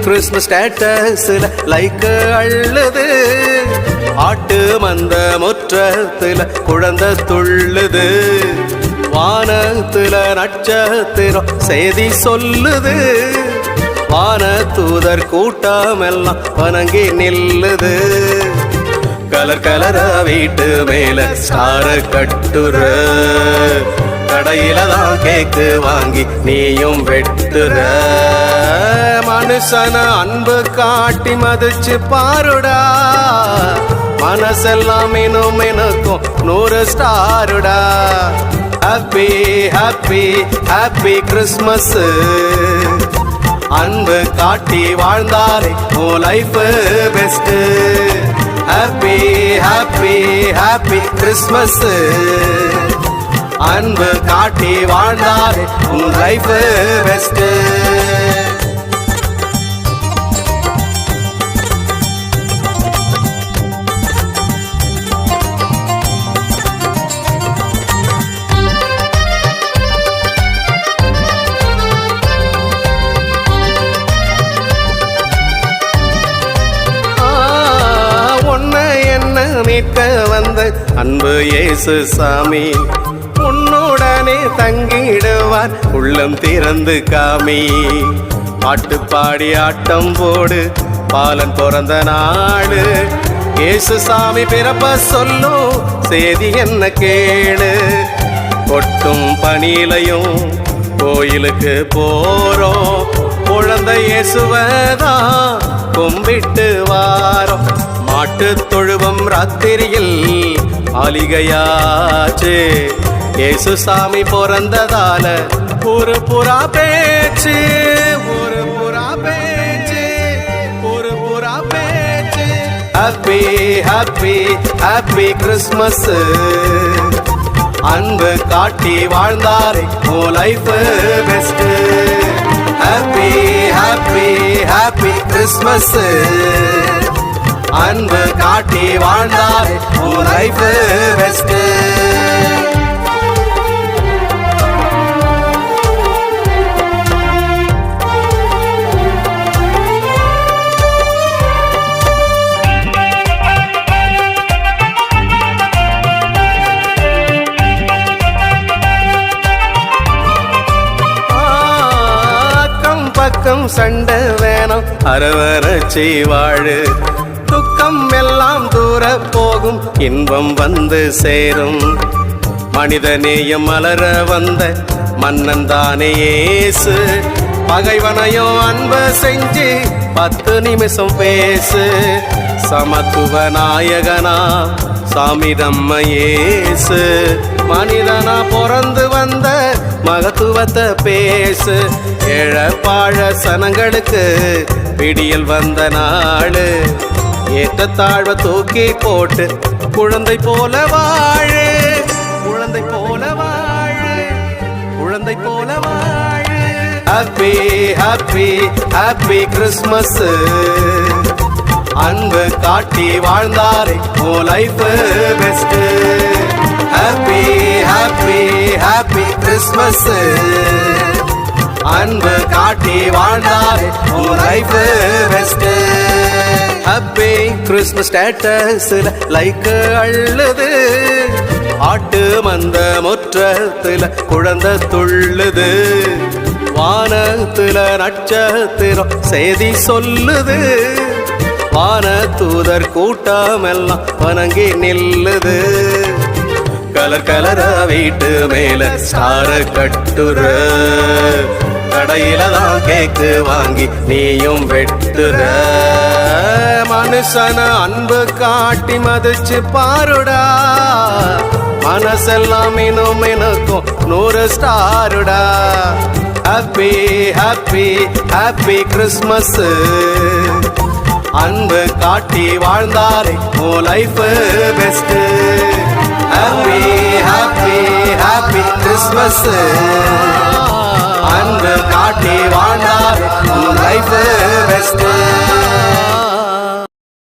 Christmas ஸ்டேட்டஸில் like அள்ளுது. ஆட்டு மந்த முற்றத்தில் குழந்த துள்ளுது. வானத்துல நட்சத்திரம் செய்தி சொல்லுது. வான தூதர் கூட்டம் எல்லாம் வணங்கி நில்லுது. கலர் கலரா வீட்டு மேல ஸ்டார கட்டுற கடையில தான் கேக்கு வாங்கி நீயும் வெட்டுற. மனுஷன அன்பு காட்டி மதிச்சு பாருடா. மனசெல்லாம் இன்னும் எனக்கும் நூறு ஸ்டாருடா. ஹாப்பி ஹாப்பி ஹாப்பி கிறிஸ்மஸ் அன்பு காட்டி வாழ்ந்தாலே ஓ life best happy happy happy Christmas அன்பு காட்டி வாழ்ந்தாரு உன் லைஃப் பெஸ்ட் உன்னை என்ன மீட்க வந்த அன்பு இயேசு சாமி? உன்னுடனே தங்கிடுவார். உள்ளம் திறந்து காமி. பாட்டு பாடி ஆட்டம் போடு. பாலன் பிறந்த நாடு இயேசு சாமி பிறப்ப சொல்லும் செய்தி என்ன கேளு. கொட்டும் பணியிலையும் கோயிலுக்கு போறோம் குழந்தை இயேசுவதான் கும்பிட்டு வாரம் மாட்டு தொழுவம் ராத்திரியில் ஆலிகையாச்சு ஏசு சாமி பிறந்ததால ஒரு புறா பேச்சு ஒரு புறா பேச்சு ஒரு புறா பேச்சு ஹாப்பி ஹாப்பி ஹாப்பி கிறிஸ்மஸ் அன்பு காட்டி வாழ்ந்தாரே ஓ life best happy happy happy Christmas அன்பு காட்டி வாழ்ந்தாரே ஓ லைஃப் பெஸ்ட் பக்கம் சண்டை வேணாம். அரவரச்சி செய்வாழு. துக்கம் எல்லாம் தூர போகும். இன்பம் வந்து சேரும். மனிதநேயம் மலர வந்த மன்னன் தானே ஏசு பகைவனையும் அன்பு செஞ்சு பத்து நிமிஷம் பேசு. சமத்துவ நாயகனா சாமி நம்ம மனிதனா பிறந்து வந்த மகத்துவத்தை பேசு. ஏழப்பாழ சனங்களுக்கு விடியல் வந்த நாடு ஏற்ற தாழ்வ தூக்கி போட்டு குழந்தை போல வாழு. குழந்தை போல வாழு. குழந்தை போல வாழு. ஹாப்பி ஹாப்பி ஹாப்பி கிறிஸ்மஸ் அன்பு காட்டி வாழ்ந்தாரே ஓ life best happy happy happy Christmas அன்பு காட்டி வாழ்ந்தாரே ஓ லைஃப் பெஸ்ட் ஹாப்பி கிறிஸ்மஸ் ஸ்டேட்டஸில் லைக் அள்ளுது. ஆட்டு மந்த முற்றத்தில் குழந்தை துள்ளுது. வானத்துல நட்சத்திரம் செய்தி சொல்லுது. வான தூதர் கூட்டமெல்லாம் வணங்கி நில்லுது. கலர் கலரா வீட்டு மேல சார கட்டுற கடையில தான் கேக்கு வாங்கி நீயும் வெட்டுற மனுஷன அன்பு காட்டி மதிச்சு பாருடா. மனசெல்லாம் இன்னும் எனக்கும் நூறு ஸ்டாருடா. ஹாப்பி ஹாப்பி ஹாப்பி கிறிஸ்மஸ் அன்பு காட்டி வாழ்ந்தாரே ஓ life best happy happy happy Christmas அன்பு காட்டி வாழ்ந்தாரே ஓ லைஃப் பெஸ்ட்